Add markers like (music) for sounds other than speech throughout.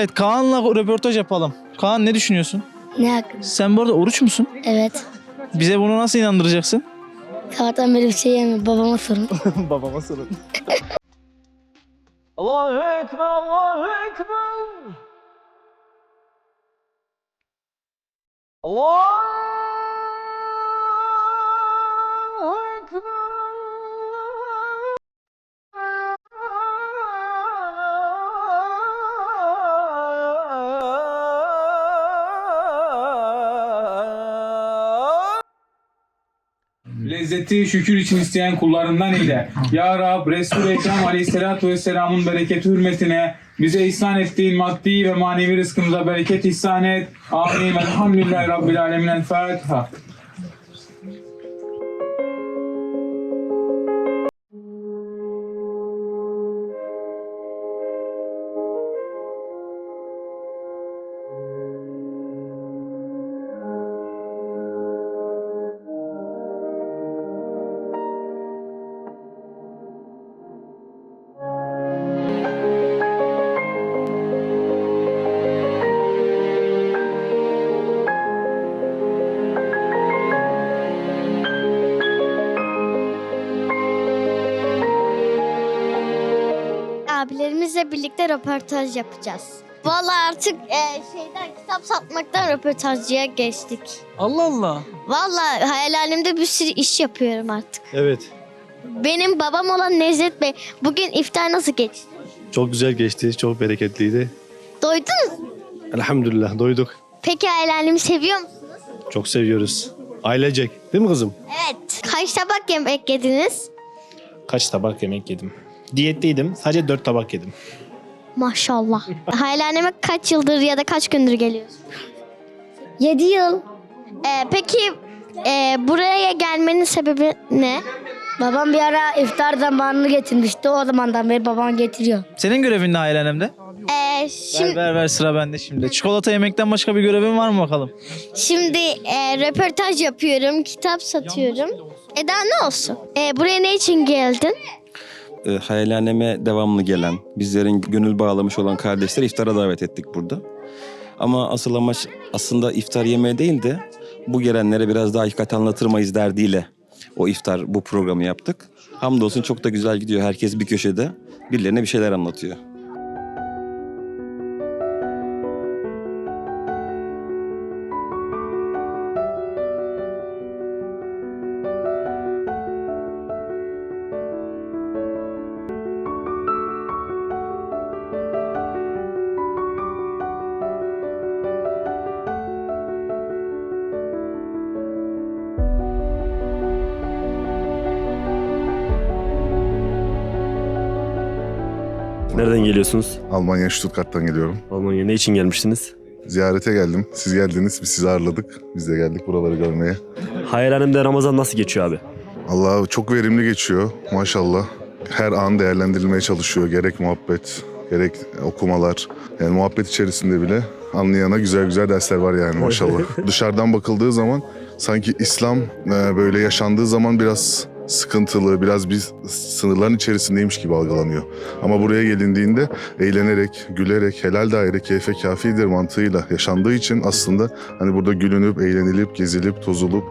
Evet Kaan'la röportaj yapalım. Kaan ne düşünüyorsun? Ne hakkında? Sen bu arada oruç musun? Evet. Bize bunu nasıl inandıracaksın? Sabahtan beri bir şey yemiyorum. Babama sorun. (laughs) Babama sorun. (laughs) Allahu Ekber, Allahu Ekber. Allahu Ekber. Lezzeti şükür için isteyen kullarından eyle. Ya Rab Resul-i Ekrem Aleyhisselatü Vesselam'ın bereketi hürmetine bize ihsan ettiğin maddi ve manevi rızkımıza bereket ihsan et. Amin. Elhamdülillahi Rabbil Alemin. El Fatiha. Birlikte röportaj yapacağız. Vallahi artık e, şeyden kitap satmaktan röportajcıya geçtik. Allah Allah. Vallahi hayalimde bir sürü iş yapıyorum artık. Evet. Benim babam olan Nezdet Bey bugün iftar nasıl geçti? Çok güzel geçti. Çok bereketliydi. Doydunuz mu? Elhamdülillah doyduk. Peki hayalimi seviyor musunuz? Çok seviyoruz. Ailecek. Değil mi kızım? Evet. Kaç tabak yemek yediniz? Kaç tabak yemek yedim? Diyetteydim. Sadece dört tabak yedim. Maşallah. Hayalime kaç yıldır ya da kaç gündür geliyorsun? 7 yıl. Ee, peki e, buraya gelmenin sebebi ne? Babam bir ara iftar zamanını getirmişti. O zamandan beri babam getiriyor. Senin görevin ne ailenemde? Ee, Ver şimdi ver ver sıra bende şimdi. Çikolata yemekten başka bir görevin var mı bakalım? şimdi e, röportaj yapıyorum, kitap satıyorum. E daha ne olsun? E, buraya ne için geldin? E, hayalhaneme devamlı gelen, bizlerin gönül bağlamış olan kardeşleri iftara davet ettik burada. Ama asıl amaç aslında iftar yemeği değil de bu gelenlere biraz daha hakikat anlatır mıyız derdiyle o iftar bu programı yaptık. Hamdolsun çok da güzel gidiyor. Herkes bir köşede birilerine bir şeyler anlatıyor. Nereden geliyorsunuz? Almanya Stuttgart'tan geliyorum. Almanya ne için gelmiştiniz? Ziyarete geldim. Siz geldiniz, biz sizi ağırladık. Biz de geldik buraları görmeye. Hayalhanemde Ramazan nasıl geçiyor abi? Allah çok verimli geçiyor maşallah. Her an değerlendirilmeye çalışıyor. Gerek muhabbet, gerek okumalar. Yani muhabbet içerisinde bile anlayana güzel güzel dersler var yani maşallah. (laughs) Dışarıdan bakıldığı zaman sanki İslam e, böyle yaşandığı zaman biraz sıkıntılı, biraz bir sınırların içerisindeymiş gibi algılanıyor. Ama buraya gelindiğinde eğlenerek, gülerek, helal daire keyfe kafidir mantığıyla yaşandığı için aslında hani burada gülünüp, eğlenilip, gezilip, tozulup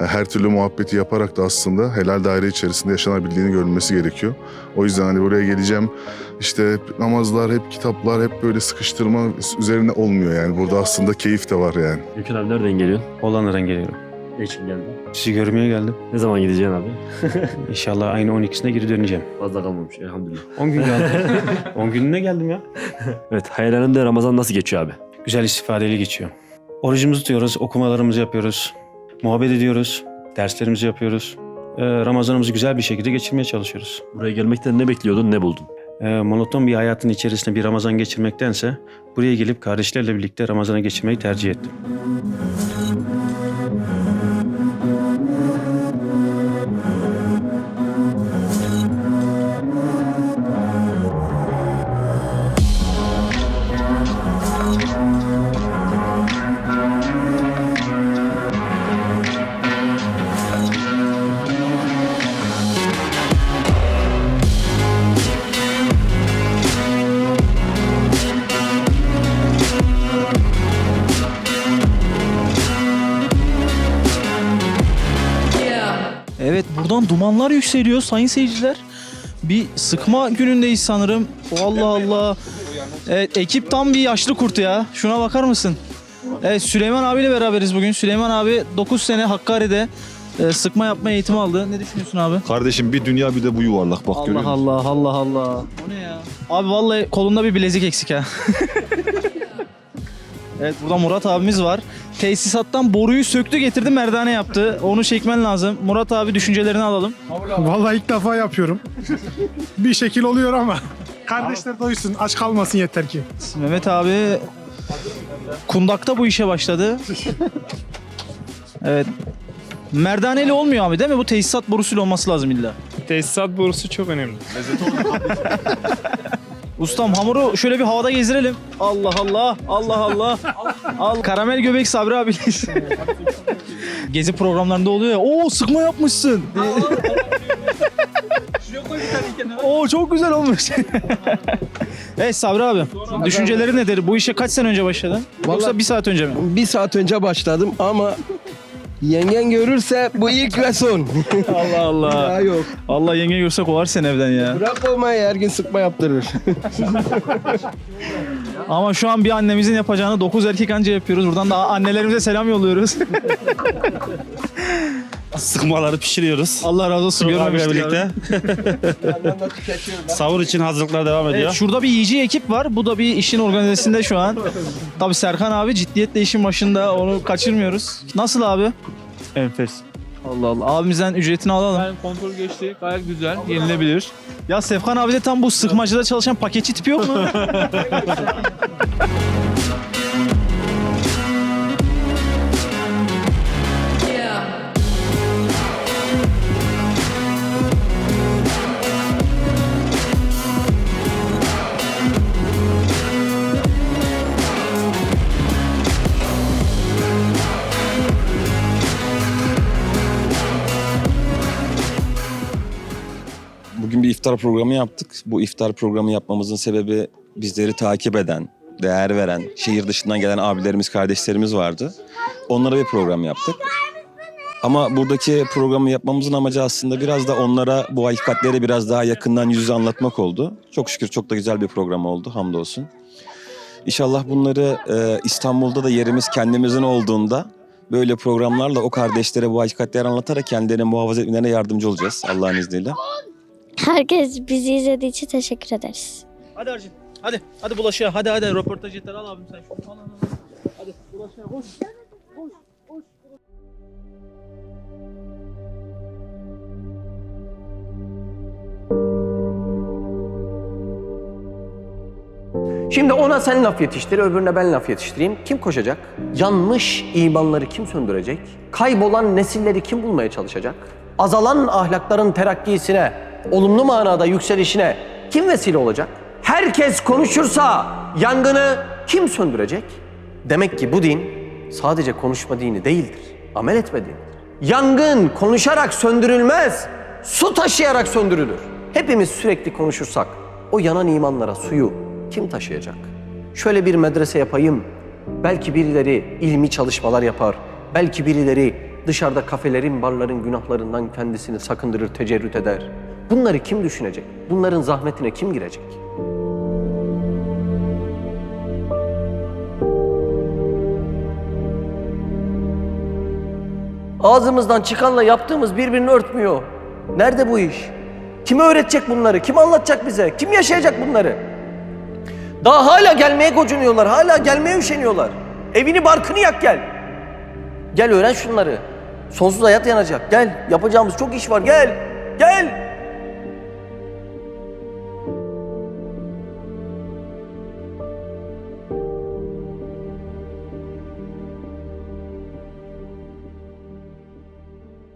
e, her türlü muhabbeti yaparak da aslında helal daire içerisinde yaşanabildiğini görülmesi gerekiyor. O yüzden hani buraya geleceğim işte hep namazlar, hep kitaplar, hep böyle sıkıştırma üzerine olmuyor yani. Burada aslında keyif de var yani. Gülkün abi nereden geliyorsun? Hollanda'dan geliyorum. Ne için geldin? Sizi görmeye geldim. Ne zaman gideceksin abi? (laughs) İnşallah aynı 12'sine geri döneceğim. Fazla kalmamış elhamdülillah. 10 gün geldim. 10 (laughs) gününe geldim ya. Evet hayalhanemde Ramazan nasıl geçiyor abi? Güzel istifadeli geçiyor. Orucumuzu tutuyoruz, okumalarımızı yapıyoruz. Muhabbet ediyoruz, derslerimizi yapıyoruz. Ee, Ramazanımızı güzel bir şekilde geçirmeye çalışıyoruz. Buraya gelmekten ne bekliyordun ne buldun? Ee, monoton bir hayatın içerisinde bir Ramazan geçirmektense buraya gelip kardeşlerle birlikte Ramazan'ı geçirmeyi tercih ettim. Dumanlar yükseliyor sayın seyirciler. Bir sıkma günündeyiz sanırım. Allah Allah. Evet ekip tam bir yaşlı kurt ya. Şuna bakar mısın? Evet Süleyman abiyle beraberiz bugün. Süleyman abi 9 sene Hakkari'de e, sıkma yapma eğitimi aldı. Ne düşünüyorsun abi? Kardeşim bir dünya bir de bu yuvarlak bak görüyor Allah musun? Allah Allah Allah. O ne ya? Abi vallahi kolunda bir bilezik eksik ha. (laughs) evet burada Murat abimiz var. Tesisattan boruyu söktü getirdi merdane yaptı. Onu çekmen lazım. Murat abi düşüncelerini alalım. Vallahi ilk defa yapıyorum. bir şekil oluyor ama. Kardeşler doysun, aç kalmasın yeter ki. Mehmet abi kundakta bu işe başladı. Evet. Merdaneli olmuyor abi değil mi? Bu tesisat borusuyla olması lazım illa. Tesisat borusu çok önemli. Ustam hamuru şöyle bir havada gezdirelim. Allah Allah. Allah Allah. Al karamel göbek Sabri abi. (laughs) Gezi programlarında oluyor ya. Oo sıkma yapmışsın. Oo çok güzel olmuş. (laughs) evet Sabri abi. Düşünceleri nedir? Bu işe kaç sene önce başladın? Yoksa bir saat önce mi? Bir saat önce başladım ama yengen görürse bu ilk ve son. (laughs) Allah Allah. Daha yok. Allah yenge görse kovar seni evden ya. Bırak olmayı her gün sıkma yaptırır. (laughs) Ama şu an bir annemizin yapacağını 9 erkek anca yapıyoruz. Buradan da annelerimize selam yolluyoruz. (laughs) Sıkmaları pişiriyoruz. Allah razı olsun görmemiştik birlikte. Savur için hazırlıklar devam ediyor. Evet, şurada bir yiyici ekip var. Bu da bir işin organizasyonunda şu an. Tabii Serkan abi ciddiyetle işin başında. Onu kaçırmıyoruz. Nasıl abi? Enfes. Allah Allah. Abimizden ücretini alalım. kontrol geçti. Gayet güzel. Yenilebilir. Ya Sefkan abi de tam bu sıkmacıda çalışan paketçi tipi yok mu? (laughs) iftar programı yaptık. Bu iftar programı yapmamızın sebebi bizleri takip eden, değer veren, şehir dışından gelen abilerimiz, kardeşlerimiz vardı. Onlara bir program yaptık. Ama buradaki programı yapmamızın amacı aslında biraz da onlara bu hakikatleri biraz daha yakından yüz yüze anlatmak oldu. Çok şükür çok da güzel bir program oldu hamdolsun. İnşallah bunları e, İstanbul'da da yerimiz kendimizin olduğunda böyle programlarla o kardeşlere bu hakikatleri anlatarak kendilerini muhafaza etmelerine yardımcı olacağız Allah'ın izniyle. Herkes bizi izlediği için teşekkür ederiz. hadi Arjun. Hadi. Hadi bulaşığa. Hadi hadi. Röportaj yeter. Al abim sen şunu. Al al al. Hadi bulaşığa koş. Koş. Koş. Şimdi ona sen laf yetiştir, öbürüne ben laf yetiştireyim. Kim koşacak? Yanmış imanları kim söndürecek? Kaybolan nesilleri kim bulmaya çalışacak? Azalan ahlakların terakkisine, olumlu manada yükselişine kim vesile olacak? Herkes konuşursa yangını kim söndürecek? Demek ki bu din sadece konuşma dini değildir, amel etme dinidir. Yangın konuşarak söndürülmez, su taşıyarak söndürülür. Hepimiz sürekli konuşursak o yanan imanlara suyu kim taşıyacak? Şöyle bir medrese yapayım. Belki birileri ilmi çalışmalar yapar. Belki birileri dışarıda kafelerin, barların günahlarından kendisini sakındırır, tecerrüt eder. Bunları kim düşünecek? Bunların zahmetine kim girecek? Ağzımızdan çıkanla yaptığımız birbirini örtmüyor. Nerede bu iş? Kim öğretecek bunları? Kim anlatacak bize? Kim yaşayacak bunları? Daha hala gelmeye gocunuyorlar. Hala gelmeye üşeniyorlar. Evini barkını yak gel. Gel öğren şunları. Sonsuz hayat yanacak. Gel. Yapacağımız çok iş var. Gel. Gel.